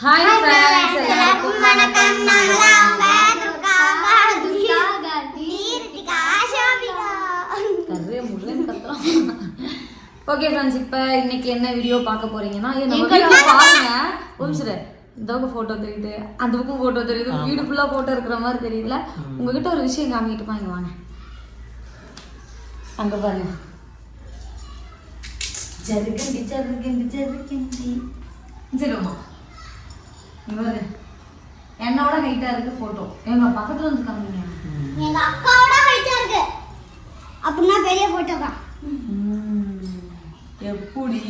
Hi friends எல்லாருக்கும் வணக்கம் okay friends இப்போ இன்னைக்கு என்ன வீடியோ பார்க்க போறீங்கன்னா நம்ம வீட்டுல பாருங்க இந்த பக்கம் ஃபோட்டோ தெரியுது அந்த பக்கம் ஃபோட்டோ தெரியுது வீடு ஃபுல்லாக ஃபோட்டோ இருக்கிற மாதிரி தெரியுதுல உங்ககிட்ட ஒரு விஷயம் காமிக்கிட்டுமா இங்க வாங்க அங்க பாருங்க ஜருகண்டி ஜருகண்டி ஜருகண்டி சரிம்மா பாரு. என்னோட ஹைட்டா இருக்கு ஃபோட்டோ எங்க பக்கத்துல வந்து காமிங்க. எங்க அக்காவோட ஹைட்டா இருக்கு. அப்படின்னா பெரிய போட்டோ தான். எப்படி?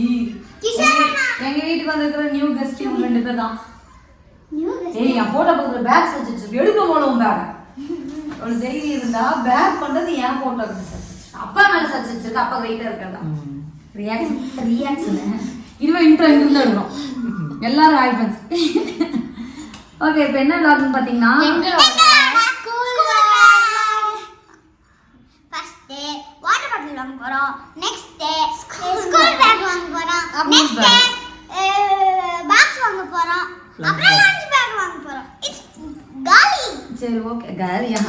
எங்க- வீட்டுக்கு வந்திருக்கிற நியூ கெஸ்ட் இவங்க ரெண்டு பேர் தான். நியூ ஏய் என் போட்டோ பக்கத்துல பேக் வச்சு எடுக்க போனோம் பேக் ஒரு தைரியம் இருந்தா பேக் பண்றது என் போட்டோ அப்பா மேல சர்ச் வச்சிருக்க அப்பா வெயிட்டா இருக்கிறதா? ரியாக்ஷன் ரியாக்ஷன் இதுவே இன்ட்ரோ இருந்து எடுக்கணும். எல்லாரும் ஃப்ரெண்ட்ஸ் ஓகே இப்போ என்ன ஃபர்ஸ்ட் டே வாட்டர் பாட்டில் வாங்க போறோம். நெக்ஸ்ட் டே ஸ்கூல் பேக் வாங்க School நெக்ஸ்ட் டே. பாக்ஸ் வாங்க போறோம். அப்புறம் லஞ்ச் பேக் வாங்க போறோம். இட்ஸ் காலி சரி ஓகே காரியா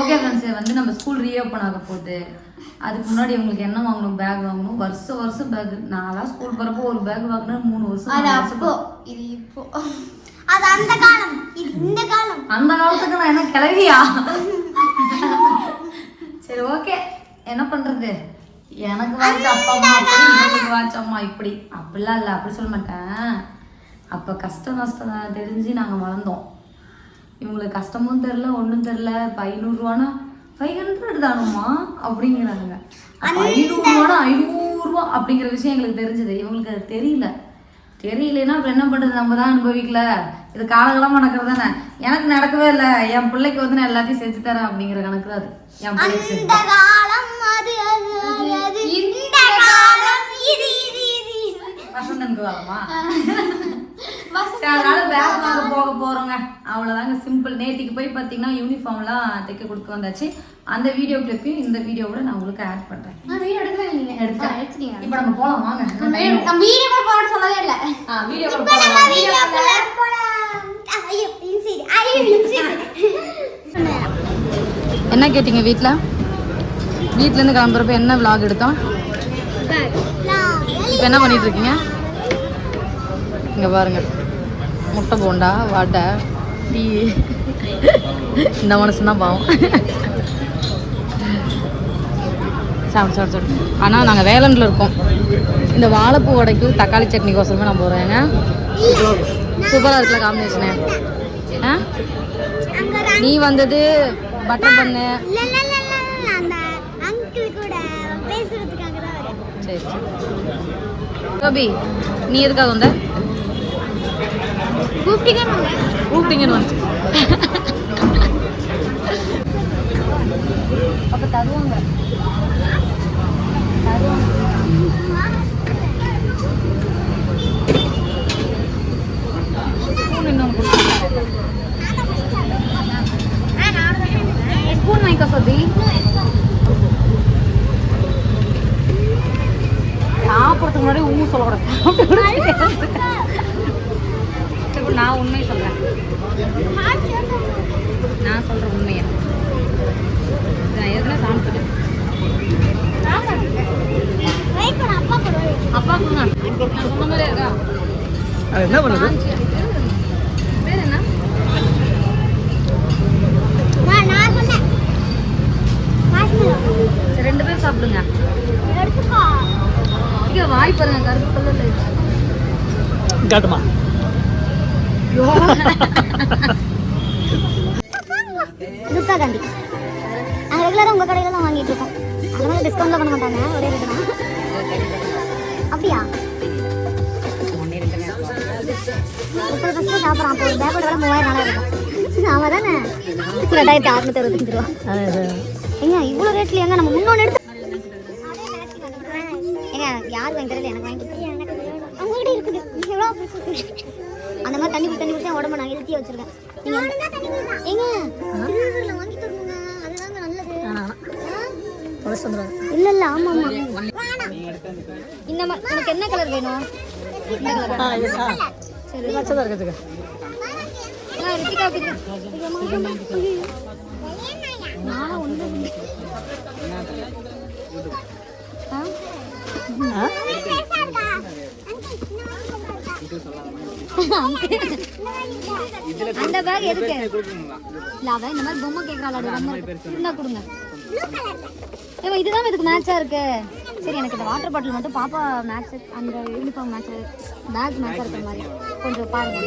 ஓகே ஃப்ரெண்ட்ஸ் வந்து நம்ம ஸ்கூல் ரீஓப்பன் ஆக போகுது. அதுக்கு முன்னாடி உங்களுக்கு என்ன வாங்கணும்? பேக் வாங்கணும். வருஷம் வருஷம் பேக் நான்லாம் ஸ்கூல் போகிறப்போ ஒரு பேக் வாங்கினா மூணு வருஷம் இது இப்போ. அது அந்த காலம். இது இந்த காலம். அந்த காலத்துக்கு நான் என்ன கிளவியா? சரி ஓகே என்ன பண்றது? எனக்கு வாட்ச அப்பா அம்மா அப்படி இவங்களுக்கு வாட்ச அம்மா இப்படி. அப்படிலாம் இல்லை அப்படி சொல்ல மாட்டேன். அப்போ கஷ்டம் நஷ்டம் தெரிஞ்சு நாங்கள் வளர்ந்தோம். இவங்களுக்கு கஷ்டமும் தெரில ஒன்றும் தெரில இப்போ ஐநூறுரூவானா ஃபைவ் ஹண்ட்ரட் தானுமா அப்படிங்கிறாங்க. அப்போ ஐநூறுரூவானா ஐநூறுரூவா அப்படிங்கிற விஷயம் எங்களுக்கு தெரிஞ்சது. இவங்களுக்கு அது தெரியல. தெரியலனா அப்புறம் என்ன பண்ணுறது நம்ம தான் அனுபவிக்கல. இது காலகாலமாக நடக்கிறது தானே. எனக்கு நடக்கவே இல்லை. என் பிள்ளைக்கு வந்து நான் எல்லாத்தையும் செஞ்சு தரேன் அப்படிங்கிற கணக்கு தான் அது. என் பிள்ளைக்கு இந்த காலம் அதனால பேக் வாங்க போக போறோங்க. அவ்வளவுதாங்க சிம்பிள் நேத்திக்கு போய் பார்த்தீங்கன்னா யூனிஃபார்ம்லாம் தைக்க கொடுக்க வந்தாச்சு. அந்த வீடியோ கிளிப்பையும் இந்த வீடியோவோட நான் உங்களுக்கு ஆட் பண்றேன். நான் வீடியோ எடுத்துட்டீங்க. இப்போ நம்ம போலாம் வாங்க. வீடியோ போட சொல்லவே இல்ல. வீடியோ. என்ன கேட்டீங்க வீட்டில் வீட்டிலேருந்து கிளம்புறப்ப என்ன vlog எடுத்தோம்? இப்போ என்ன பண்ணிட்டு இருக்கீங்க? இங்கே பாருங்க. முட்டை போண்டா வடை டீ. இந்த மனுஷன் தான் பாவம். சாப்பிடு சாப்பிடு சாப்பிடு. ஆனால் நாங்கள் வேலண்டில் இருக்கோம். இந்த வாழைப்பூ வடைக்கும் தக்காளி சட்னிக்கோசரமே நான் போகிறேங்க சூப்பராக இருக்குல்ல காம்பினேஷனு ஆ? நீ வந்தது பட்டர் பண்ணு. சரி சரி. கோபி நீ எதுக்காக வந்த? கூப்பிட்டீங்கன்னு வந்தேன். கூப்பிட்டீங்கன்னு வந்து அப்போ தருவாங்க ஸ்பூன் இன்னொன்று கொடுத்துருக்காங்க ஆ, நானும் தான் இருந்தேன். ஸ்பூன் வாங்கிக்கோ சோபி சாப்பிட்றதுக்கு முன்னாடி ஊ சொல்லக்கூடாது இப்ப நான் உண்மையை சொல்கிறேன் நான் சொல்கிற உண்மையை நான் சாப்பிட்டது வெயிட் பண்ணு, அப்பா கொடுங்க நான் சொன்ன மாதிரியே இருக்கா? என்ன பண்ணுது? காஞ்சி. பேர் என்ன? ரெண்டு பேரும் சாப்பிடுங்க. இங்கே வாய் பாருங்க கருப்பு கலர்ல காட்டுமா? துர்கா காந்தி நாங்கள் ரெகுலராக உங்கள் கடையில் தான் வாங்கிட்டு இருக்கோம். அந்த டிஸ்கவுண்ட்லாம் பண்ண மாட்டாங்க. ஒரே ரேட்டு தான். அப்படியா? முப்பது பர்சன்ட் சாப்பிட்றான் அப்போ ஒரு பேக்கோட விலை மூவாயிரம் நாலாயிரம் இருக்கும் ஆமாம் தானே ரெண்டாயிரத்தி அறுநூத்தி அறுபத்தஞ்சு ரூபா. ஏங்க இவ்வளோ ரேட்ல நம்ம முன்னோன்னு எடுத்து ஏங்க யார் வாங்கி தரல? எனக்கு வாங்கி இருக்குது. எவ்வளோ அந்த மாதிரி தண்ணி குடி தண்ணி குடிச்சா உடம்பு நான் ஹெல்த்தியாக வச்சிருக்கேன். ஏங்க? சில்வர்ல வாங்கி தரணுங்க அதுதாங்க நல்லது. இல்ல இல்ல ஆமா ஆமா. இந்த மாதிரி உனக்கு என்ன கலர் வேணும்? இந்த கலர் சரி ஆ, ரித்திகாவுக்கு ஆ? ஆ அந்த பேக் எதுக்கு? இல்ல அவ இந்த மாதிரி பொம்மை கேக்குறாள். இந்தா கொடுங்க. ஏவா இதுதான் இதுக்கு மேட்சா இருக்கு. சரி எனக்கு இந்த வாட்டர் பாட்டில் மட்டும் பாப்பா மேட்ச் அந்த யூனிஃபார்ம் மேட்ச் பேக் மேட்சா இருக்கிற மாதிரி. கொஞ்சம் பாருங்க.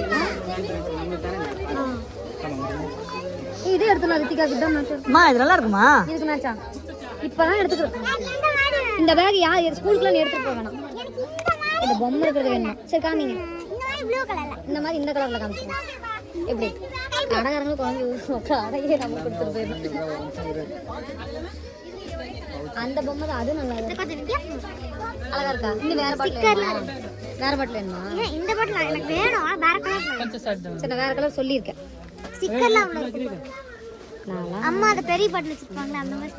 இதே எடுத்துலாம் ரித்திகா கிட்ட மேட்ச் இது நல்லா இருக்குமா? இதுக்கு மேட்சா இப்பதான் எடுத்துக்கிறோம் இந்த பேக் யார் ஸ்கூலுக்குலாம் நீ எடுத்துட்டு போக வேணாம். இந்த பொம்மை இருக்கிறது வேணுமா. சரி காமிங்க. இந்த மாதிரி இந்த கலர்ல காமிச்சிருங்க எப்படி? கடைக்காரங்க குழந்தை கடையே நம்ம கொடுத்துட்டு போயிடணும். அந்த பொம்மை தான் அது நல்லா இருக்கு. அழகா இருக்கா? இன்னும் வேற பாட்டில் வேற பாட்டில் வேணுமா? இந்த பாட்டில் எனக்கு வேணும். வேற கலர் சரி நான் வேற கலர் சொல்லியிருக்கேன். ஸ்டிக்கர்லாம் அவ்வளோ அம்மா அந்த பெரிய பாட்டில் வச்சிருப்பாங்களே அந்த மாதிரி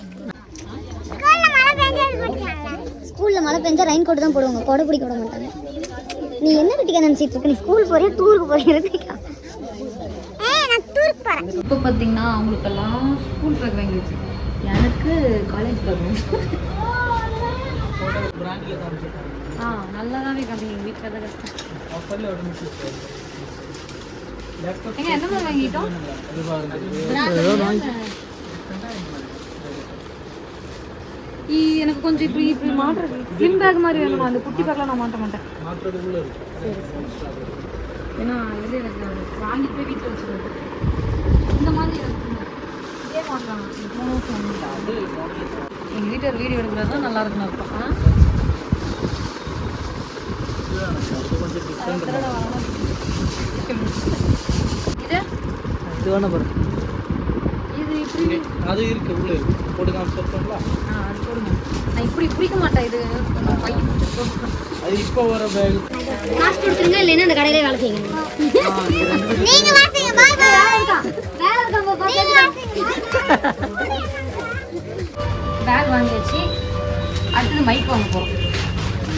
ஸ்கூல்ல மழை பெஞ்சா ரெயின் கோட் தான் போடுவாங்க. கொடை பிடிக்க விட மாட்டாங்க. நீ என்ன ரித்திகா நினைச்சிட்டு இருக்க? நீ ஸ்கூல் போறியா டூருக்கு போறியா? ரித்திகா ஏய் நான் டூருக்கு போறேன். இப்போ பார்த்தீங்கன்னா அவங்களுக்கெல்லாம் ஸ்கூல் பேக் வாங்கிடுச்சு எனக்கு காலேஜ் பேக் ஆ நல்லாதாவே காமிங்க எங்கள் வீட்டில் தான் கஷ்டம். எங்க என்ன வாங்கிட்டோம்? எனக்கு கொஞ்சம் இப்படி இப்படி மாட்டுறது ஸ்லிம் பேக் மாதிரி வேணும்? அந்த குட்டி பேக்லாம் நான் மாட்ட மாட்டேன். சரி, சரி. ஏன்னா இது எனக்கு வாங்கிட்டு போய் வீட்டில் வச்சுருவேன் இந்த மாதிரி எனக்கு இதே மாட்டாங்க மூணு வருஷம் எங்கள் வீட்டில் வீடியோ எடுக்கிறது தான் நல்லா இருக்குன்னு வரணும். இது? இது வேணா பாரு. இது இப்படி அது இருக்கு உள்ள போட்டு காமிச்சிருக்கோம்ல இப்படி பிடிக்க மாட்டேன் இது. அது இப்போ வர பேக் காசு கொடுத்துருங்க இல்லைன்னா அந்த கடையிலே வேலை செய்யுங்க. நீங்க வாசிங்க பாய் பாய் வேலை இருக்கவங்க பேக் வாங்கியாச்சு அடுத்தது மைக் வாங்க போகிறோம்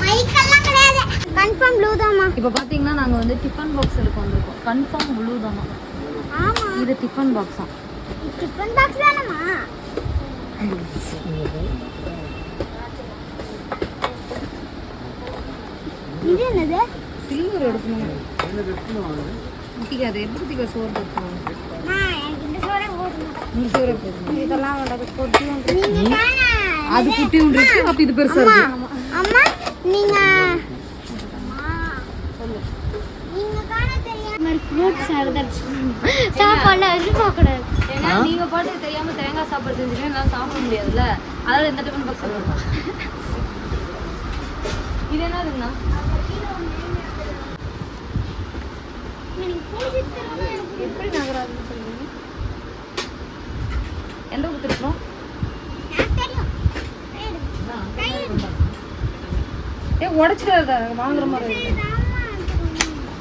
மைக்கெல்லாம் கிடையாது. கன்ஃபார்ம் ப்ளூ தான்மா இப்போ பார்த்தீங்கன்னா நாங்கள் வந்து டிஃபன் பாக்ஸ் எடுக்க வந்திருக்கோம். கன்ஃபார்ம் ப்ளூ தானா ஆமா. இது டிஃபன் பாக்ஸா டிஃபன் பாக்ஸ் தானம்மா? இது என்னது? சில்வர் எடுக்கணும். எப்படி குட்டிக்கு சோறு இந்த போதும். இதெல்லாம் அது குட்டி ஒன்று இருக்கு அப்போ இது பெருசா இருக்கு. அம்மா நீங்க நீங்க சாப்பாடுல ஏன்னா பாட்டு தெரியாம தேங்காய் சாப்பாடு செஞ்சுட்டு என்னால சாப்பிட முடியாதுல்ல. அதனால இந்த டிஃபன் பாக்ஸ் இது என்னதுங்கண்ணா எப்படி நகராதுன்னு சொல்லுங்க எந்த ஊருக்கு இருக்கணும் ஏ உடச்சிடாத வாங்குற மாதிரி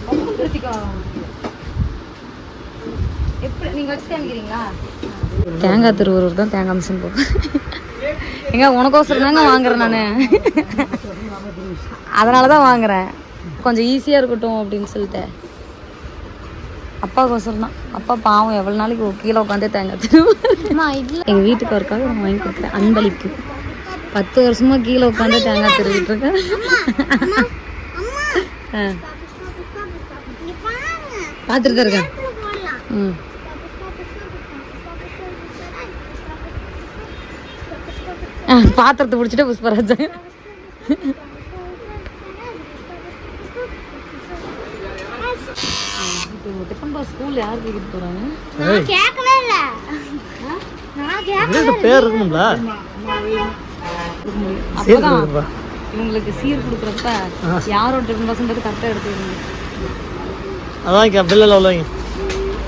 ரொம்ப திருத்திக்கா. எப்படி நீங்கள் வச்சு காமிக்கிறீங்களா தேங்காய் திருவூர் தான் தேங்காய் மிஷின் போகும் எங்க உனக்கோசரம் தாங்க வாங்குறேன் நான். அதனால தான் வாங்குறேன். கொஞ்சம் ஈஸியாக இருக்கட்டும் அப்படின்னு சொல்லிட்டு. அப்பாவுக்கோசரம் தான் அப்பா பாவம் எவ்வளோ நாளைக்கு கீழே உட்காந்தே தேங்காய் திருவுவார் எங்கள் வீட்டுக்காருக்காக நான் வாங்கி கொடுக்குறேன் அன்பளிப்பு. பத்து வருஷமா கீழே உட்காந்து தேங்காய் திருவிட்டு இருக்கேன் பார்த்துட்டு தான் இருக்கேன். ம். பாத்திரத்தை பிடிச்சிட்டு புஷ்பராஜ் டிஃபன் பாக்ஸ் ஸ்கூல் யார் தூக்கிட்டு போகிறாங்க நான் கேட்கவே இல்ல. நான் கேட்க இது பேர் இருக்கணும்ல அப்பதான் இவங்களுக்கு சீர் கொடுக்குறப்ப யாரோட டிஃபன் பாக்ஸ்ன்றது கரெக்டாக எடுத்துக்கணும். அதான் கே பில்லில் உள்ளவங்க.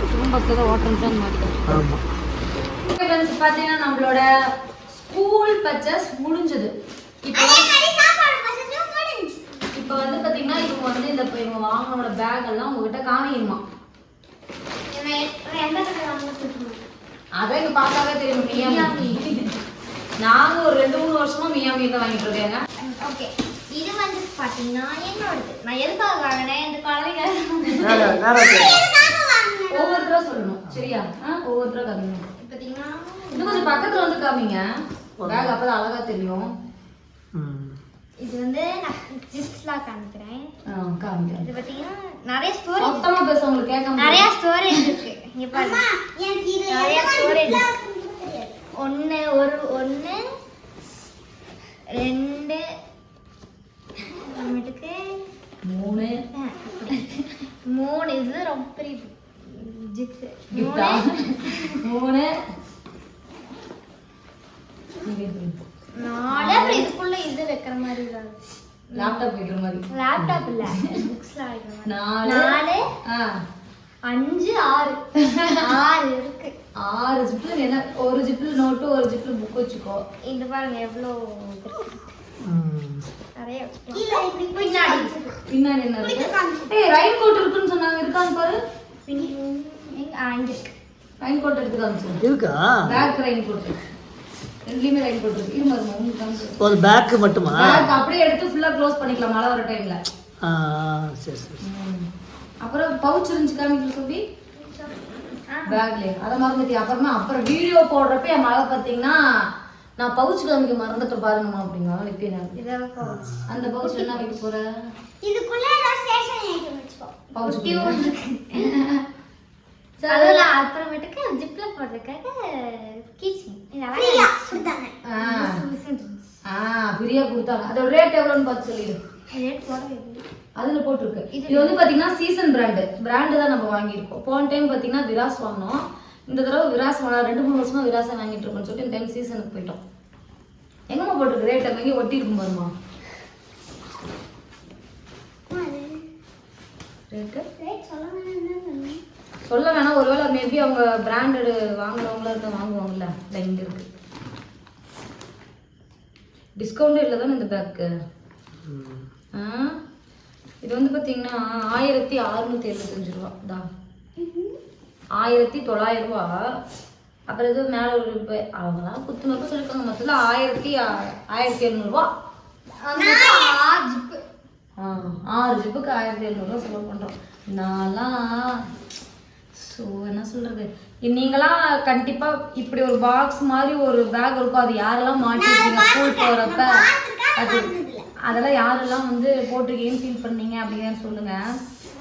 டிஃபன் பாக்ஸில் தான் ஓட்டுறேன்னு மாட்டேன் ஆமாம் ஃப்ரெண்ட்ஸ் பார்த்தீங்கன்னா நம்மளோட ஸ்கூல் பர்ச்சேஸ் முடிஞ்சது. இப்போ இப்போ வந்து பார்த்தீங்கன்னா இவங்க வந்து இந்த இப்போ இவங்க வாங்கினோட பேக் எல்லாம் உங்ககிட்ட வாங்க அதான் இங்க பார்த்தாவே தெரியும் மியாமி. நாங்க ஒரு ரெண்டு மூணு வருஷமா மியாமி தான் வாங்கிட்டு இருக்கேங்க. ஓகே இது வந்து பாத்தீங்கன்னா என்னோடது. நான் எதுக்காக வாங்கினேன்? இந்த குழந்தைங்க வேற வேற பேர். ஒவ்வொருத்தரா சொல்லணும் சரியா? ஒவ்வொருத்தரா காமிங்க. பாத்தீங்கன்னா இன்னும் கொஞ்சம் பக்கத்துல வந்து காமிங்க. பேக் அப்பதான் அழகா தெரியும். ம். இது வந்து நான் ஜிப்ஸ்லாம் காமிக்கிறேன். காமிங்க இது பாத்தீங்கன்னா நிறைய ஸ்டோரேஜ் மொத்தமா பேச உங்களுக்கு கேட்க நிறைய ஸ்டோரேஜ் இருக்கு. இங்க பாருங்க எனக்கு இது நிறைய ஸ்டோரேஜ் ஒன்று ஒரு ஒன்று ரெண்டு அப்புறமேட்டுக்கு மூணு. மூணு. இது ரொம்ப பெரிய ஜிப்ஸ் மூணு. மூணு? நாலு இதுக்குள்ள இது வைக்கிற மாதிரி லேப்டாப் வைக்கிற மாதிரி. லேப்டாப் இல்ல. புக்ஸ்லாம் வைக்கிற மாதிரி. நாலு. நாலு. ஆ, அஞ்சு ஆறு. ஆறு இருக்கு. ஆறு ஜிப்ல என்ன? ஒரு ஜிப்ல நோட்டு ஒரு ஜிப்ல புக் வச்சுக்கோ. இந்த பாருங்க எவ்வளோ. நிறைய பின்னாடி. பின்னாடி என்ன இருக்கு? ஏய் ரைன் கோட் இருக்குன்னு சொன்னாங்க இருக்கான்னு பாரு. எங்க ஆ, இங்க இருக்கு. ரைன் கோட் எடுத்து காமிச்சு இருக்கா பேக் ரைன் கோட் ரெண்டுலயுமே உங்களுக்கு காமிச்சு ஒரு பேக்கு மட்டுமா? பேக் அப்படியே எடுத்து ஃபுல்லா க்ளோஸ் பண்ணிக்கலாம் மழை வர டைம்ல ஆ சரி சரி அப்புறம் பவுச் இருந்துச்சு காமிக்கல சொல்லி பேக்ல அதை மறந்துட்டியா? அப்புறமா அப்புறம் வீடியோ போடுறப்ப என் மழை பார்த்தீங்கன்னா நான் பவுச் காமிக்க மறந்துட்டு பாருங்கம்மா அப்படிங்க. வைப்பேன். அந்த பவுச் என்ன வைக்க போற? இதுக்குள்ள ஸ்டேஷன் வச்சுக்கோ பவுச் அதுல அப்புறமேட்டுக்கு ஜிப்ல போடுறதுக்காக கீச்சிங் கொடுத்தாங்க. ஆ. ஃப்ரீயா கொடுத்தாங்க. அதோட ரேட் எவ்வளோன்னு பார்த்து சொல்லிடு. ரேட் போட அதுல போட்டிருக்கு. இது வந்து பாத்தீங்கன்னா சீசன் பிராண்டு பிராண்டு தான் நம்ம வாங்கியிருக்கோம். போன டைம் பாத்தீங்கன்னா விராஸ் வாங்கினோம். இந்த தடவை விராஸ் வாங்க ரெண்டு மூணு வருஷமா விராஸை வாங்கிட்டு இருக்கோம்னு சொல்லிட்டு இந்த டைம் சீசனுக்கு போயிட்டோம். எங்கம்மா போட்டிருக்கு ரேட் அங்கே ஒட்டி இருக்கும் பாருமா ரேட்டு ரேட் சொல்ல வேணாம் சொல்ல வேணாம் ஒருவேளை மேபி அவங்க பிராண்டடு வாங்குறவங்களா இருக்க வாங்குவாங்கல்ல இங்க இருக்கு. டிஸ்கவுண்ட் இல்லை தானே இந்த பேக்கு இது வந்து பார்த்தீங்கன்னா ஆயிரத்தி அறுநூத்தி எழுபத்தஞ்சு ரூபா. தான் ஆயிரத்தி தொள்ளாயிரம் ரூபா. அப்புறம் இது மேலே ஒரு ரூபாய். அவங்களாம் குத்து மதிப்பு சொல்லிருக்காங்க. மொத்தத்தில் ஆயிரத்தி ஆ- ஆயிரத்தி எழுநூறுவா ஆறு ஜிப்புக்கு ஆயிரத்தி எழுநூறுவா செலவு பண்ணுறோம் நான்லாம் ஸோ என்ன சொல்கிறது நீங்களாம் கண்டிப்பாக இப்படி ஒரு பாக்ஸ் மாதிரி ஒரு பேக் இருக்கும். அது யாரெல்லாம் மாட்டிருக்கீங்க ஸ்கூல் போகிறப்ப அது அதெல்லாம் யாரெல்லாம் வந்து போட்டிருக்கீங்கன்னு ஃபீல் பண்ணீங்க? அப்படின்னு சொல்லுங்க.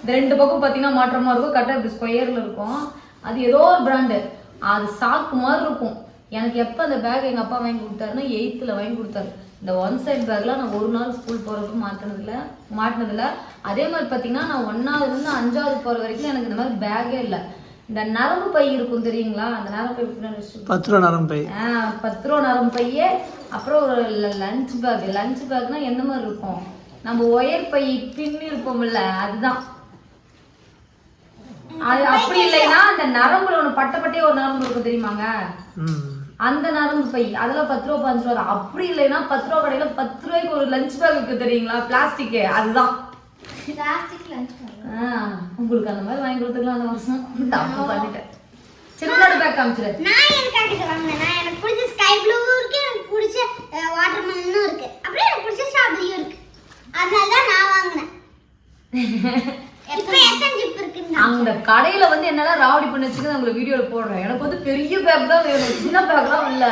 இந்த ரெண்டு பக்கம் பார்த்தீங்கன்னா மாற்றமாக இருக்கும். கரெக்டாக இப்படி ஸ்கொயரில் இருக்கும். அது ஏதோ ஒரு பிராண்டு அது சாக்கு மாதிரி இருக்கும். எனக்கு எப்போ அந்த பேக் எங்கள் அப்பா வாங்கி கொடுத்தாருன்னா எயித்தில் வாங்கி கொடுத்தாரு. இந்த ஒன் சைட் பேக்லாம் நான் ஒரு நாள் ஸ்கூல் போகிறப்ப மாட்டினதில்ல. மாட்டினதில்ல. அதே மாதிரி பார்த்தீங்கன்னா நான் ஒன்றாவதுலேருந்து அஞ்சாவது போகிற வரைக்கும் எனக்கு இந்த மாதிரி பேக்கே இல்லை. இந்த நரம்பு பை இருக்கும் தெரியுங்களா? அந்த நரம்பு பை பத்து ரூபா நரம் பை. ஆ, பத்து ரூபா நரம் பையே. அப்புறம் ஒரு லஞ்ச் பேக் லஞ்ச் பேக்னா எந்த மாதிரி இருக்கும்? நம்ம ஒயர் பை பின்னி இருப்போம்ல அதுதான். அது அப்படி இல்லைன்னா அந்த நரம்புல ஒன்று பட்டை பட்டையே ஒரு நரம்பு இருக்கும் தெரியுமாங்க? அந்த நரம்பு பை. அதெல்லாம் பத்து ரூபா பாஞ்சு ரூபா அப்படி இல்லைன்னா பத்து ரூபா கடையில பத்து ரூபாய்க்கு ஒரு லஞ்ச் பேக் இருக்கு தெரியுங்களா? பிளாஸ்டிக் அதுதான். உங்களுக்கு அந்த மாதிரி வாங்கி கொடுத்துக்கலாம் அந்த வருஷம். தப்பு பண்ணிட்டேன். சரி உன்னோட பேக் காமிச்சிரு. நான் எதுக்காக இது வாங்கினேன்? நான் எனக்கு பிடிச்ச ஸ்கை ப்ளூ இருக்கு எனக்கு பிடிச்ச வாட்டர் மெலனும் இருக்கு. அப்படியே எனக்கு பிடிச்ச ஸ்ட்ராபெரியும் இருக்கு. அதனால தான் நான் வாங்கினேன். அந்த கடையில வந்து என்னெல்லாம் ராவடி பண்ணி வச்சுக்க உங்களை வீடியோல போடுறேன். எனக்கு வந்து பெரிய பேக் தான் வேணும். சின்ன பேக்லாம் இல்ல.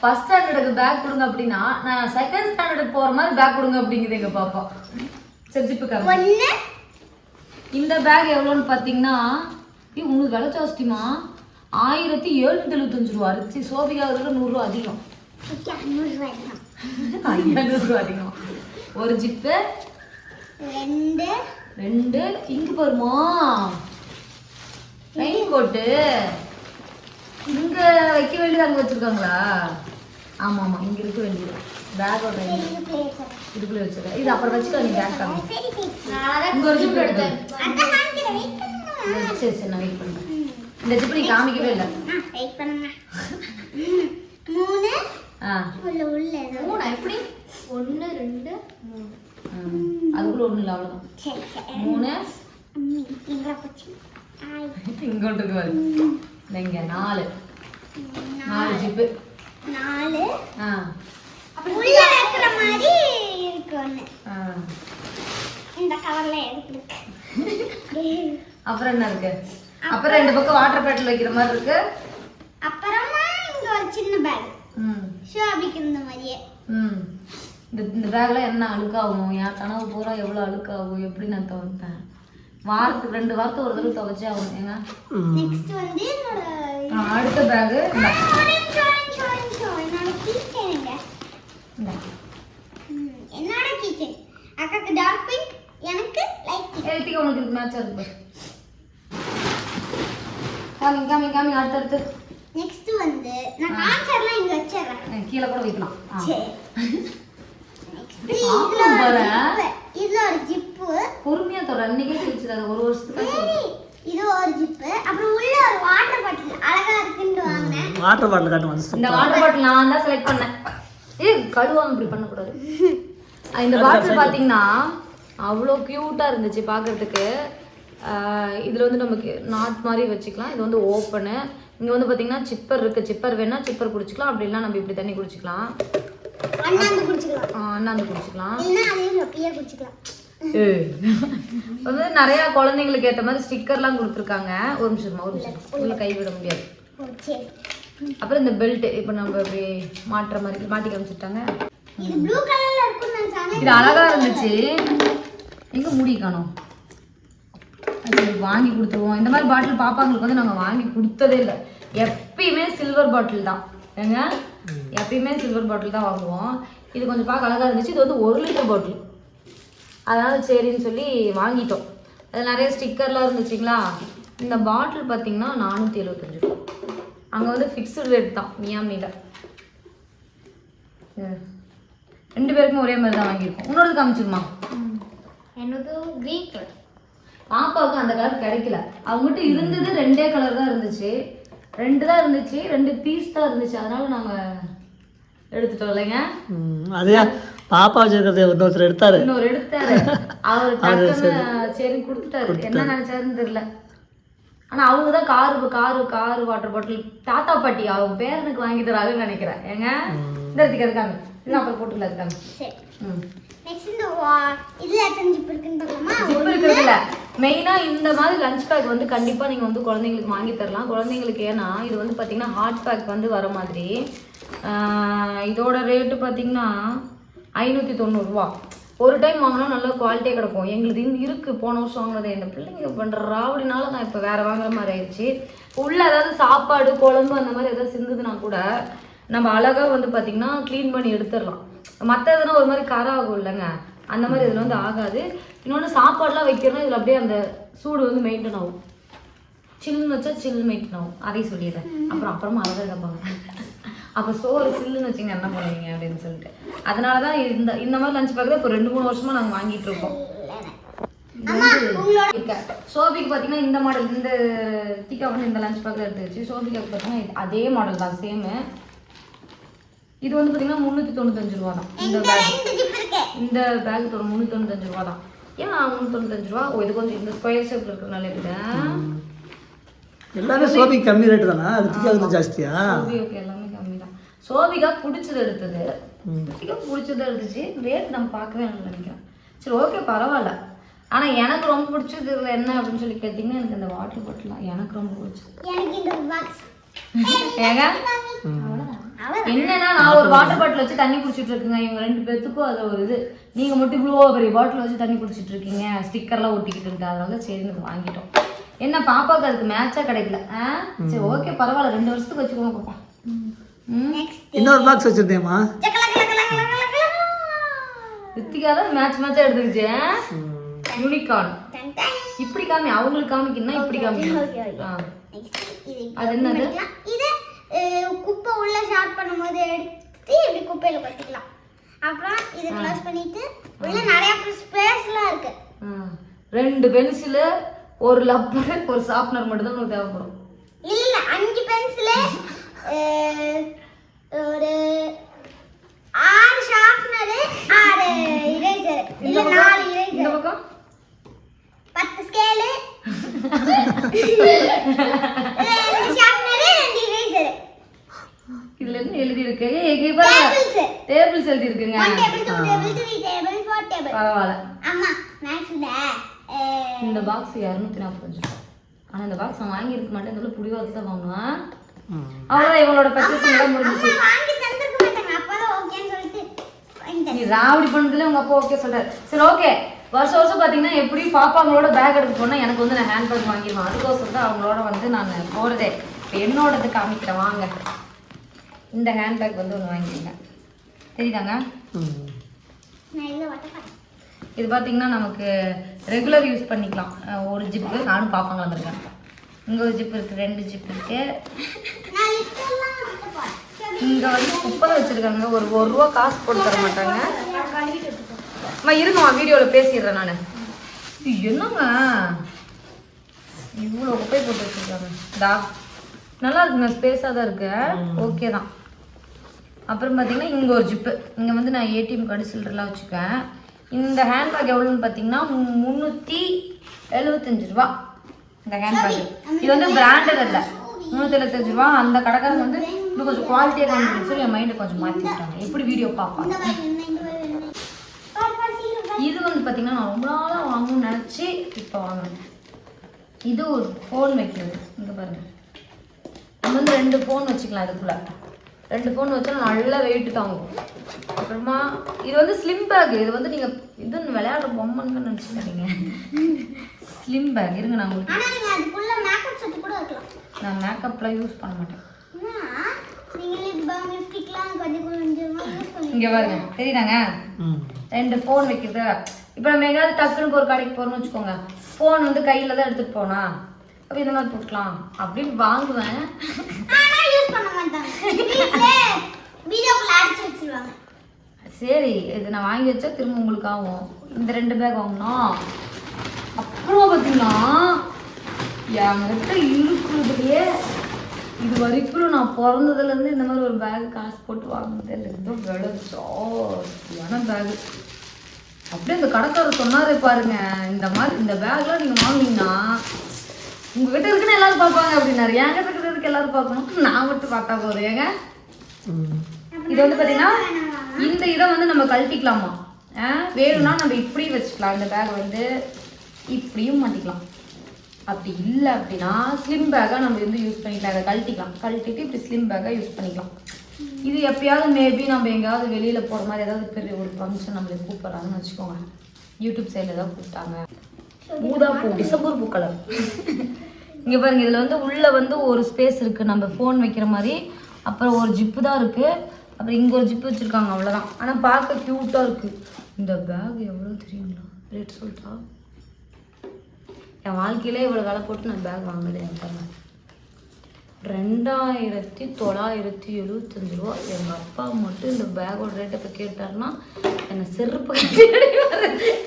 ஃபர்ஸ்ட் ஸ்டாண்டர்டுக்கு பேக் கொடுங்க அப்படின்னா நான் செகண்ட் ஸ்டாண்டர்டுக்கு போற மாதிரி பேக் கொடுங்க அப்படிங்குது எங்க பாப்பா. சரி ஜிப்பு இந்த பேக் எவ்வளோன்னு பார்த்தீங்கன்னா ஏய் உங்களுக்கு விலை ஜாஸ்திமா ஆயிரத்தி எழுநூத்தி எழுபத்தஞ்சு ரூபா. அரிசி சோபிகாவுக்கு நூறுரூவா அதிகம். ஐநூறுரூவா அதிகம். ஒரு ஜிப்பு. ரெண்டு. ரெண்டு. இங்க பாருமா ரெயின் கோட்டு இங்க வைக்க வேண்டியது அங்க வச்சிருக்காங்களா? ஆமா ஆமா இங்க இருக்க வேண்டியது. பேக்கோட இதுக்குள்ள வச்சிருக்கேன் இது அப்புறம் வச்சுக்கோ நீ பேக் காமி. இங்க ஒரு ஜிப் எடுத்து அதான் காமிக்கிறேன் வெயிட் பண்ணுங்க சரி சரி நான் வெயிட் பண்றேன். இந்த ஜிப் நீ காமிக்கவே இல்லை. வெயிட் பண்ணுங்க மூணு. ஆ. உள்ள உள்ள ஏதோ மூணு? எப்படி? ஒன்று ரெண்டு மூணு. ஆ. அதுக்குள்ள ஒண்ணும் இல்லை சரி மூணு. ம், எங்க போச்சு. ஆய் இங்க ஒன்று இருக்கு பாரு இங்க நாலு. நாலு ஜிப்பு நாலு. ஆ. உள்ள வைக்கிற மாதிரி இருக்கு ஒண்ணு. ஆ. இந்த கவர்ல இருக்கு? அப்புறம் என்ன இருக்கு? அப்புறம் ரெண்டு பக்கம் வாட்டர் பாட்டில் வைக்கிற மாதிரி இருக்கு. அப்புறமா இங்க ஒரு சின்ன பேக் ம். ஷோபிக்கு இந்த மாதிரியே. ம். இந்த இந்த பேக்ல என்ன அழுக்காகும்? என் கனவு பூரா எவ்வளோ அழுக்காகும்? எப்படி நான் துவைப்பேன்? வாரத்துக்கு ரெண்டு வாரத்துக்கு ஒரு தடவை துவைச்சே ஆகணும். ஏங்க. நெக்ஸ்ட் வந்து என்னோட அடுத்த பேகு என்னோட. அக்காக்கு டார்க் பிங்க் எனக்கு லைட் எழுத்திக்க உனக்கு மேட்சா இருக்கு நெக்ஸ்ட் வந்து நான் கான்சர்ட்லாம் இங்க வச்சிடுறேன். அஹ் கீழே கூட வைக்கலாம். சரி. இதுல ஒரு. ஜிப்பு. பொறுமையா தொடர் அன்னைக்கே கிழிச்சிடாது ஒரு வருஷத்துக்கு இது ஒரு ஜிப்பு அப்புறம் உள்ள ஒரு வாட்டர் பாட்டில் அழகா இருக்குன்னு வாங்கினேன். வாட்டர் பாட்டில் காட்டும் வந்து இந்த வாட்டர் பாட்டில் நான் தான் செலக்ட் பண்ணேன். ஏய் கழுவாம இப்படி பண்ணக்கூடாது. இந்த பாட்டில் பார்த்தீங்கன்னா அவ்வளோ க்யூட்டாக இருந்துச்சு பார்க்கறதுக்கு இதுல வந்து நமக்கு நாட் மாதிரி வச்சுக்கலாம். இது வந்து ஓப்பனு இங்கே வந்து பார்த்தீங்கன்னா சிப்பர் இருக்குது சிப்பர் வேணா சிப்பர் குடிச்சிக்கலாம். அப்படி இல்லைனா நம்ம இப்படி தண்ணி குடிச்சிக்கலாம். அண்ணாந்து குடிச்சுக்கலாம். அண்ணாந்து குடிச்சிக்கலாம். வந்து நிறைய குழந்தைங்களுக்கு ஏற்ற மாதிரி ஸ்டிக்கர்லாம் கொடுத்துருக்காங்க. ஒரு நிமிஷம் ஒரு நிமிஷம் உள்ள கை விட முடியாது. அப்புறம் இந்த பெல்ட் இப்போ நம்ம இப்படி மாட்டுற மாதிரி மாட்டி காமிச்சிட்டாங்க. இது ப்ளூ கலர்ல இருக்கும்னு நினைச்சாங்க இது அழகா இருந்துச்சு. எங்க முடி காணோம்? வாங்கி கொடுத்துருவோம். இந்த மாதிரி பாட்டில் பாப்பாங்களுக்கு வந்து நாங்கள் வாங்கி கொடுத்ததே இல்லை. எப்பயுமே சில்வர் பாட்டில் தான். ஏங்க? எப்பயுமே சில்வர் பாட்டில் தான் வாங்குவோம். இது கொஞ்சம் பார்க்க அழகா இருந்துச்சு. இது வந்து ஒரு லிட்டர் பாட்டில் அதனால சரின்னு சொல்லி வாங்கிட்டோம். அது நிறைய ஸ்டிக்கர்லாம் இருந்துச்சுங்களா இந்த பாட்டில் பார்த்தீங்கன்னா நானூற்றி எழுபத்தஞ்சு ரூபா. அங்கே வந்து ஃபிக்ஸ்டு ரேட் தான் மியாமியில் ரெண்டு பேருக்கும் ஒரே மாதிரி தான் வாங்கியிருக்கோம். உன்னோடது காமிச்சிருமா? என்னது? கிரீன் கலர் பாப்பாவுக்கு அந்த கலர் கிடைக்கல. அவங்ககிட்ட இருந்தது ரெண்டே கலர் தான் இருந்துச்சு. ரெண்டு தான் இருந்துச்சு ரெண்டு பீஸ் தான் இருந்துச்சு. அதனால நாங்கள் எடுத்துட்டோம் இல்லைங்க? அதே பாப்பா வச்சிருக்கிறத இன்னொருத்தர் எடுத்தாரு. இன்னொரு எடுத்தாரு. அவர் சரி. கொடுத்துட்டாரு. என்ன நினைச்சாருன்னு தெரியல. ஆனா அவங்க தான் car car car water bottle தாத்தா பாட்டி அவங்க பேரனுக்கு வாங்கி தராங்கன்னு நினைக்கிறேன். ஏங்க? இந்த இடத்துக்கு இருக்காங்க. இல்லை அப்புறம் போட்டுல இருக்காங்க. சரி. ம். நெக்ஸ்ட் இந்த மாதிரி லஞ்ச் பேக் வந்து கண்டிப்பா நீங்க வந்து குழந்தைங்களுக்கு வாங்கி தரலாம். குழந்தைங்களுக்கு ஏன்னா இது வந்து பாத்தீங்கன்னா ஹாட் பேக் வந்து வர மாதிரி. இதோட ரேட்டு பாத்தீங்கன்னா ஐநூத்தி தொண்ணூறுரூவா ஒரு டைம் வாங்கினா நல்ல குவாலிட்டியாக கிடக்கும். எங்களுக்கு இந்த இருக்கு. போன வருஷம் வாங்கினது இந்த பிள்ளைங்க பண்ற ராவடினால நான் இப்போ வேற வாங்குற மாதிரி ஆயிடுச்சு. உள்ள ஏதாவது சாப்பாடு குழம்பு அந்த மாதிரி ஏதாவது சிந்துதுன்னா கூட நம்ம அழகா வந்து பாத்தீங்கன்னா க்ளீன் பண்ணி எடுத்துடலாம். மற்ற எதுனா ஒரு மாதிரி கரை ஆகும் இல்லைங்க. அந்த மாதிரி இதில் வந்து ஆகாது. இன்னொன்று சாப்பாடுலாம் வைக்கிறோம்னா இதில் அப்படியே அந்த சூடு வந்து மெயின்டைன் ஆகும். சில்லுன்னு வச்சா சில்லு மெயின்டைன் ஆகும். அதையும் சொல்லிடுறேன். அப்புறம் அப்புறமா அதை கேட்பாங்க அப்போ சோறு சில்லுன்னு வச்சிங்க என்ன பண்ணுவீங்க அப்படின்னு சொல்லிட்டு. அதனால தான் இந்த இந்த மாதிரி லஞ்ச் பேக் தான் இப்போ ரெண்டு மூணு வருஷமா நாங்கள் வாங்கிட்டு இருக்கோம். இருக்க. சோபிக்கு பார்த்தீங்கன்னா இந்த மாடல் இந்த திக்கா வந்து இந்த லஞ்ச் பேக்கில் எடுத்துருச்சு சோபிக்காக்கு பார்த்தீங்கன்னா இது அதே மாடல் தான் சேமு இது வந்து பார்த்தீங்கன்னா முந்நூற்றி தொண்ணூத்தஞ்சு ரூபா தான். இந்த பேக் இந்த பேக் முந்நூற்றி தொண்ணூத்தஞ்சு ரூபா தான். ஏன் முந்நூற்றி தொண்ணூத்தஞ்சு ரூபா? ஓ இது கொஞ்சம் இந்த ஸ்கொயர் ஷேப்பில் இருக்கிறனால இருக்குது எல்லாமே சோபி கம்மி ரேட்டு தானா? அது ஜாஸ்தியா? சோபியாக்கு எல்லாமே சோபிகா பிடிச்சது எடுத்தது. ம். ரித்திகா பிடிச்சது எடுத்துச்சு. ரேட் நம்ம பார்க்கவே நினைக்கிறேன். சரி ஓகே பரவாயில்ல. ஆனா எனக்கு ரொம்ப பிடிச்சது இதுல என்ன அப்படின்னு சொல்லி கேட்டிங்கன்னா எனக்கு இந்த வாட்டர் பாட்டில் எனக்கு ரொம்ப பிடிச்சது. எனக்கு இந்த பாக்ஸ் ஏங்க? என்னன்னா நான் ஒரு வாட்டர் பாட்டில் வச்சு தண்ணி குடிச்சிட்டு இருக்கேங்க. இவங்க ரெண்டு பேத்துக்கும் அது ஒரு இது. நீங்க மட்டும் இவ்வளோ பெரிய பாட்டில் வச்சு தண்ணி குடிச்சிட்டு இருக்கீங்க. ஸ்டிக்கர்லாம் ஒட்டிக்கிட்டு அதனால சரின்னு வாங்கிட்டோம். என்ன பாப்பாவுக்கு அதுக்கு மேட்சா கிடைக்கல. ஆ? சரி ஓகே பரவாயில்ல. ரெண்டு வருஷத்துக்கு வச்சுக்கோங்க பாப்பா. இன்னொரு பாக்ஸ் வச்சிருந்தேம்மா. ரித்திகா தான் மேட்ச் மேட்சா எடுத்துக்கிச்சு யூனிகார்ன் இப்படி காமி அவங்களுக்கு காமிக்கணும்னா இப்படி காமிக்கணும் ஆ. இது அது என்னது? இது குப்பை உள்ள ஷார்ட் பண்ணும்போது எடுத்து இப்படி குப்பையில கொட்டிக்கலாம். அப்புறம் இதை க்ளோஸ் பண்ணிட்டு உள்ள நிறைய ஸ்பேஸ்லாம் இருக்கு. ரெண்டு பென்சிலு ஒரு லப்பர் ஒரு ஷார்ப்னர் மட்டும் தான் உங்களுக்கு தேவைப்படும். இல்ல இல்ல அஞ்சு பென்சிலு ஒரு ஆறு ஷார்ப்னரு ஆறு இரேசர் இல்ல நாலு இரேசர் பத்து ஸ்கேலு இதுல என்ன எழுதி இருக்கு டேபிள்ஸ் எழுதி இருக்குங்க பரவாயில்ல. மேக்ஸ்ல இந்த பாக்ஸ் இரநூத்தி நாற்பத்தஞ்சு ரூபா. ஆனால் இந்த பாக்ஸ் நான் வாங்கியிருக்க மாட்டேன் இந்த தான் வாங்குவேன். அவ்வளோதான் இவங்களோட எல்லாம் முடிஞ்சிச்சு. நீ. ராவடி பண்ணதுல உங்க அப்பா ஓகே சொல்றாரு. சரி ஓகே வருஷம் வருஷம் பார்த்தீங்கன்னா எப்படி பாப்பாங்களோட பேக் எடுக்க போனால் எனக்கு வந்து நான் ஹேண்ட் பேக் வாங்கிடுவேன். அதுக்கோசரம் தான் அவங்களோட வந்து நான் போகிறதே இப்போ என்னோடது காமிக்கிறேன் வாங்க. இந்த ஹேண்ட் பேக் வந்து ஒன்று வாங்கிருங்க தெரியுதாங்க? இதை பார்த்தீங்கன்னா நமக்கு ரெகுலர் யூஸ் பண்ணிக்கலாம். ஒரு ஜிப்பு. நானும் பாப்பாங்களா இருக்கேன் இங்கே ஒரு ஜிப் இருக்குது ரெண்டு ஜிப் இருக்கு. நான் லிஸ்டெல்லாம் வட்டப்பேன் இங்கே வந்து குப்பை வச்சுருக்காங்க. ஒரு ஒரு ரூபா காசு போட்டு தர மாட்டாங்க. அம்மா இருங்கம்மா வீடியோவில் பேசிடுறேன் நான். என்னங்க? இவ்வளோ குப்பை போட்டு வச்சுருக்காங்க. டா நல்லா இருக்குங்க. ஸ்பேஸாக தான் இருக்கு. ஓகே தான். அப்புறம் பார்த்தீங்கன்னா இங்கே ஒரு ஜிப்பு. இங்கே வந்து நான் ஏடிஎம் கார்டு சில்லறலாம் வச்சுக்குவேன். இந்த ஹேண்ட்பேக் எவ்வளோன்னு பார்த்தீங்கன்னா முந்நூற்றி எழுபத்தஞ்சு ரூபா. இந்த ஹேண்ட்பேக் இது வந்து பிராண்டட் இல்லை முந்நூற்றி எழுபத்தஞ்சு ரூபா. அந்த கடைக்காரங்க வந்து இன்னும் கொஞ்சம் குவாலிட்டியாக காமிக்கணும்னு சொல்லி என் மைண்டை கொஞ்சம் மாற்றி விட்டாங்க. எப்படி வீடியோ பார்ப்பாங்க. இது வந்து பார்த்தீங்கன்னா நான் ரொம்ப நாளாக வாங்கணும்னு நினச்சி இப்போ வாங்கினேன். இது ஒரு ஃபோன் வைக்கிறது. இங்கே பாருங்க. நம்ம வந்து ரெண்டு ஃபோன் வச்சுக்கலாம் இதுக்குள்ள ரெண்டு ஃபோன் வச்சா நல்லா வெயிட் தாங்கும். அப்புறமா இது வந்து ஸ்லிம் பேக் இது வந்து நீங்கள் இது விளையாடுற பொம்மைன்னு நினச்சிக்காதீங்க. ஸ்லிம் பேக் இருங்க நான் உங்களுக்கு ஆனா நீங்க அதுக்குள்ள மேக்கப் செட் கூட வைக்கலாம். நான் மேக்கப்லாம் யூஸ் பண்ண மாட்டேன். ஆனா, நீங்க லிப் பாம் லிப்ஸ்டிக்லாம் கொஞ்சம் கொஞ்சமா யூஸ் பண்ணி இங்கே பாருங்க தெரியுதாங்க? ம். ரெண்டு ஃபோன் வைக்கிறது. இப்போ நம்ம எங்கேயாவது டக்குன்னு ஒரு கடைக்கு போகிறோம்னு வச்சுக்கோங்க. ஃபோன் வந்து கையில் தான் எடுத்துகிட்டு போனா அப்போ இந்த மாதிரி போட்டுக்கலாம். அப்படின்னு வாங்குவேன். ஆனா யூஸ் பண்ண மாட்டாங்க. வீட்ல வீடியோக்குள்ள அடிச்சு வச்சிருவாங்க. சரி இது நான் வாங்கி வச்சா திரும்ப உங்களுக்கு ஆகும். இந்த ரெண்டு பேக் வாங்கினோம் அப்புறம் பார்த்தீங்கன்னா என்கிட்ட இருக்கிறதுலையே இது வரைக்கும் நான் பிறந்ததுலேருந்து இந்த மாதிரி ஒரு பேக் காசு போட்டு வாங்கினதே இல்லை. ஏதோ விலை ஜாஸ்தியான பேகு அப்படியே இந்த கடைக்காரர் சொன்னாரே பாருங்க இந்த மாதிரி இந்த பேக்லாம் நீங்கள் வாங்குனீங்கன்னா உங்ககிட்ட இருக்குன்னு எல்லாரும் பார்ப்பாங்க அப்படின்னாரு. என்கிட்ட இருக்கிறதுக்கு எல்லாரும் பார்க்கணும். நான் மட்டும் பார்த்தா போதும். ஏங்க? இது வந்து பார்த்தீங்கன்னா இந்த இதை வந்து நம்ம கழட்டிக்கலாமா? ஆ, வேணும்னா நம்ம இப்படி வச்சுக்கலாம். இந்த பேக் வந்து இப்படியும் மாட்டிக்கலாம். அப்படி இல்லை அப்படின்னா ஸ்லிம் பேக்காக நம்ம வந்து யூஸ் பண்ணிக்கலாம். இதை கழட்டிக்கலாம். கழட்டிட்டு இப்படி ஸ்லிம் பேக்காக யூஸ் பண்ணிக்கலாம். இது எப்பயாவது மேபி நம்ம எங்கேயாவது வெளியில் போகிற மாதிரி ஏதாவது பெரிய ஒரு ஃபங்க்ஷன் நம்மளுக்கு கூப்பிட்றாங்கன்னு வச்சுக்கோங்க. யூடியூப் சைடில் ஏதாவது கூப்பிட்டாங்க. ஊதா பூ டிசம்பர் பூ கலர் இங்கே பாருங்க இதில் வந்து உள்ளே வந்து ஒரு ஸ்பேஸ் இருக்குது நம்ம ஃபோன் வைக்கிற மாதிரி. அப்புறம் ஒரு ஜிப்பு தான் இருக்குது அப்புறம் இங்கே ஒரு ஜிப்பு வச்சுருக்காங்க அவ்வளோதான் ஆனால் பார்க்க க்யூட்டாக இருக்குது இந்த பேக் எவ்வளோ தெரியுங்களா? ரேட் சொல்லிட்டா என் வாழ்க்கையிலே இவ்வளோ விலை போட்டு நான் பேக் வாங்கலை என் பாருங்க ரெண்டாயிரத்தி தொள்ளாயிரத்தி எழுபத்தஞ்சு ரூபா. எங்கள் அப்பா மட்டும் இந்த பேக்கோட ரேட்டை இப்போ கேட்டாருன்னா என்னை செருப்பு கட்டி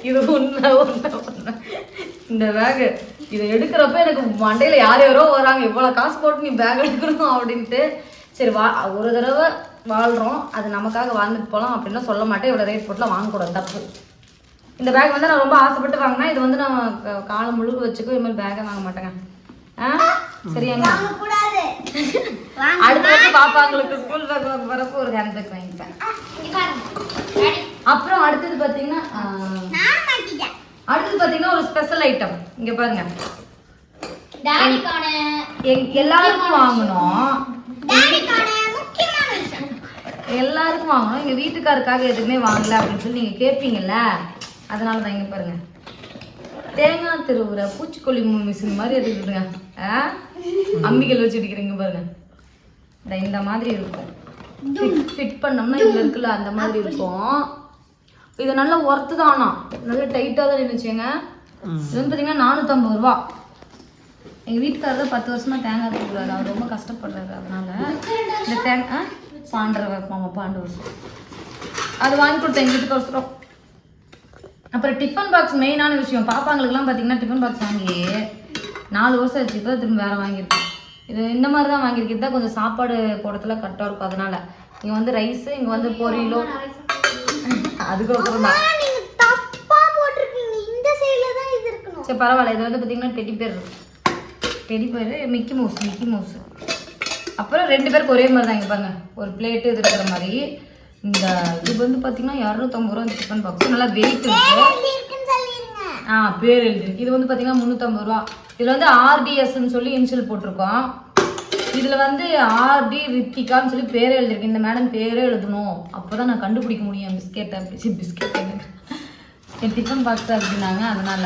இது உண்மை உண்மை உண்மை. இந்த பேகு இதை எடுக்கிறப்ப எனக்கு மண்டையில் யார் யாரோ வராங்க. இவ்வளோ காசு போட்டு நீ பேக் எடுக்கணும் அப்படின்ட்டு. சரி வா ஒரு தடவை வாழ்கிறோம் அது நமக்காக வாழ்ந்துட்டு போகலாம் அப்படின்லாம் சொல்ல மாட்டேன். இவ்வளோ ரேட் போட்டுலாம் வாங்கக்கூடாது. தப்பு. இந்த பேக் வந்து நான் ரொம்ப ஆசைப்பட்டு வாங்கினேன். இது வந்து நான் காலம் முழுக்க வச்சுக்கோ இது மாதிரி பேக்கே வாங்க மாட்டேங்க. ஆ? சரியாங்க? அடுத்த வருஷம் பாப்பாங்களுக்கு ஸ்கூல் பேக் வரப்போ ஒரு ஹேண்ட் பேக் வாங்கிப்பேன்? அப்புறம் அடுத்தது பார்த்தீங்கன்னா அடுத்தது பார்த்தீங்கன்னா ஒரு ஸ்பெஷல் ஐட்டம் இங்க பாருங்க. எல்லாருக்கும் வாங்கணும். எல்லாருக்கும் வாங்கணும். எங்க வீட்டுக்காருக்காக எதுவுமே வாங்கல அப்படின்னு சொல்லி நீங்க கேட்பீங்கல்ல அதனால தான் இங்கே பாருங்க. தேங்காய் திருவுற பூச்சிக்கொல்லி மிஷின் மாதிரி எடுத்துக்கிட்டுங்க ஆ? அம்மிக்கல் வச்சு பாருங்க. இந்த இந்த மாதிரி இருக்கும். ஃபிட் பண்ணோம்னா இங்கே இருக்குல்ல அந்த மாதிரி இருக்கும். இது நல்லா ஒர்த்து தான் ஆனால் நல்லா டைட்டாக தான் இருந்துச்சுங்க. இது வந்து பார்த்தீங்கன்னா நானூற்றம்பது ரூபா. எங்கள் வீட்டுக்காரர் தான் பத்து வருஷமாக தேங்காய் திருவுறாரு. அவர் ரொம்ப கஷ்டப்படுறாரு அதனால. இந்த தேங்காய் பாண்டவர் மாமா பாண்டவர் வருஷம் அது வாங்கி கொடுத்தேன் எங்கள் வீட்டுக்கு அப்புறம் டிஃபன் பாக்ஸ் மெயினான விஷயம் பாப்பாங்களுக்குலாம் பார்த்தீங்கன்னா டிஃபன் பாக்ஸ் வாங்கி நாலு வருஷம் ஆச்சு இப்போ திரும்ப வேறு வாங்கியிருக்கேன். இது இந்த மாதிரி தான் வாங்கியிருக்கேன். தான் கொஞ்சம் சாப்பாடு போடுறதுல கரெக்டாக இருக்கும் அதனால. இங்கே வந்து ரைஸு இங்கே வந்து பொரியலோ. அதுக்கப்புறம் தான் சரி பரவாயில்ல. இது வந்து பார்த்தீங்கன்னா teddy bear teddy bear Mickey mouse Mickey mouse அப்புறம் ரெண்டு பேருக்கு ஒரே மாதிரி தான் இங்கே பாருங்க. ஒரு பிளேட்டு இது இருக்கிற மாதிரி. இந்த இது வந்து பார்த்தீங்கன்னா இரநூத்தம்பது ரூபா இந்த டிஃபன் பாக்ஸ் நல்லா வெயிட் இருக்கு. ஆ பேர் எழுதிருக்கு இது வந்து பார்த்தீங்கன்னா முந்நூற்றம்பது ரூபா இதில் வந்து ஆர்டிஎஸ்ன்னு சொல்லி இன்ஷியல் போட்டிருக்கோம். இதில் வந்து ஆர்டி ரித்திகான்னு சொல்லி பேரே எழுதிருக்கு இந்த மேடம் பேரே எழுதணும். அப்போ தான் நான் கண்டுபிடிக்க முடியும். பிஸ்கெட்டை அப்படி. பிஸ்கெட் என் டிஃபன் பாக்ஸ் அப்படின்னாங்க. அதனால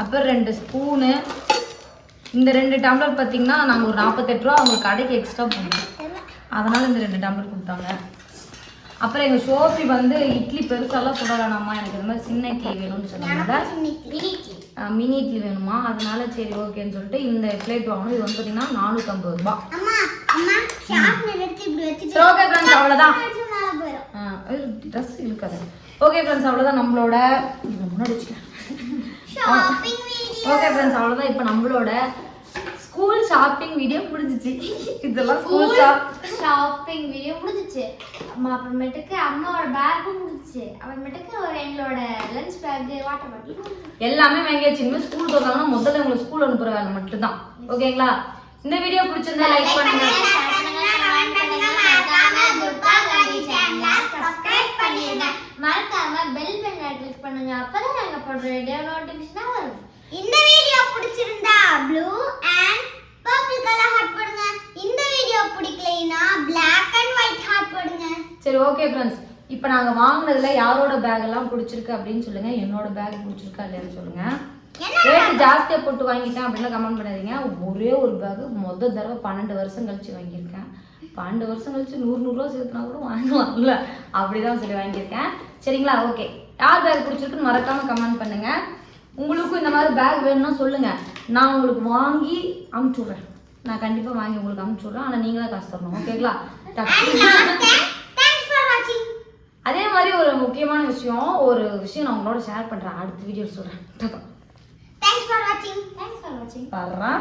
அப்புறம் ரெண்டு ஸ்பூனு இந்த ரெண்டு டம்ளர் பார்த்தீங்கன்னா நாங்கள் ஒரு நாற்பத்தெட்டு ரூபா அவங்க கடைக்கு எக்ஸ்ட்ரா போட்டோம் அதனால இந்த ரெண்டு டம்ளர் கொடுத்தாங்க. அப்புறம் எங்கள் ஷோபி வந்து இட்லி பெருசாலாம் சுட வேணாமா எனக்கு இந்த மாதிரி சின்ன இட்லி வேணும்னு சொன்னாங்க. மினி இட்லி. வேணுமா அதனால சரி ஓகேன்னு சொல்லிட்டு இந்த பிளேட் வாங்கணும். இது வந்து பார்த்தீங்கன்னா நானூற்றம்பது ரூபா. ஓகே ஃப்ரெண்ட்ஸ் அவ்வளோதான் ட்ரெஸ் இருக்காது ஓகே ஃப்ரெண்ட்ஸ் அவ்வளோதான் நம்மளோட முன்னாடி ஓகே ஃப்ரெண்ட்ஸ் அவ்வளோதான் இப்போ நம்மளோட ஸ்கூல் ஷாப்பிங் வீடியோ முடிஞ்சிச்சு. இதெல்லாம் ஸ்கூல் ஷாப் ஷாப்பிங் வீடியோ முடிஞ்சிச்சு. அம்மா அப்புறமேட்டுக்கு அம்மாவோட பேக்கும் முடிஞ்சிச்சு. அப்புறமேட்டுக்கு ஒரு எங்களோட லஞ்ச் பேக் வாட்டர் பாட்டில் எல்லாமே வாங்கியாச்சு. இனிமேல் ஸ்கூல் திறந்தாங்கன்னா முதல்ல உங்களை ஸ்கூல் அனுப்புற வேலை மட்டும்தான். ஓகேங்களா இந்த வீடியோ பிடிச்சிருந்தா லைக் பண்ணுங்க. மறக்காம பெல் பட்டனை கிளிக் பண்ணுங்க. அப்பதான் நாங்க போடுற வீடியோ நோட்டிபிகேஷன் வரும். இந்த வீடியோ பிடிச்சிருந்தா blue and purple colour heart போடுங்க. இந்த வீடியோ பிடிக்கலைனா Black அண்ட் ஒயிட் ஹார்ட் போடுங்க. சரி ஓகே ஃப்ரெண்ட்ஸ் இப்போ நாங்கள் வாங்கினதுல யாரோட பேக் எல்லாம் பிடிச்சிருக்கு அப்படின்னு சொல்லுங்க. என்னோட பேக் பிடிச்சிருக்கா இல்லையான்னு சொல்லுங்க. ரேட்டு ஜாஸ்தியாக போட்டு வாங்கிட்டேன் அப்படின்னு கமெண்ட் பண்ணாதீங்க. ஒரே ஒரு பேக் மொதல் தடவை பன்னெண்டு வருஷம் கழிச்சு வாங்கியிருக்கேன். பன்னெண்டு வருஷம் கழிச்சு நூறு நூறுரூவா சேர்த்துனா கூட வாங்கலாம்ல. அப்படிதான் சொல்லி வாங்கியிருக்கேன். சரிங்களா? ஓகே யார் பேக் பிடிச்சிருக்குன்னு மறக்காம கமெண்ட் பண்ணுங்க. உங்களுக்கும் இந்த மாதிரி பேக் வேணும்னா சொல்லுங்க. நான் உங்களுக்கு வாங்கி அமுச்சு விட்றேன் நான் கண்டிப்பாக வாங்கி உங்களுக்கு அமுச்சு விட்றேன் ஆனால் நீங்களே காசு தரணும். ஓகேங்களா? அதே மாதிரி ஒரு முக்கியமான விஷயம் ஒரு விஷயம் நான் உங்களோட ஷேர் பண்ணுறேன் அடுத்த வீடியோ சொல்கிறேன் தேங்க்ஸ் ஃபார் வாட்சிங் தேங்க்ஸ் ஃபார் வாட்சிங் பாடுறேன்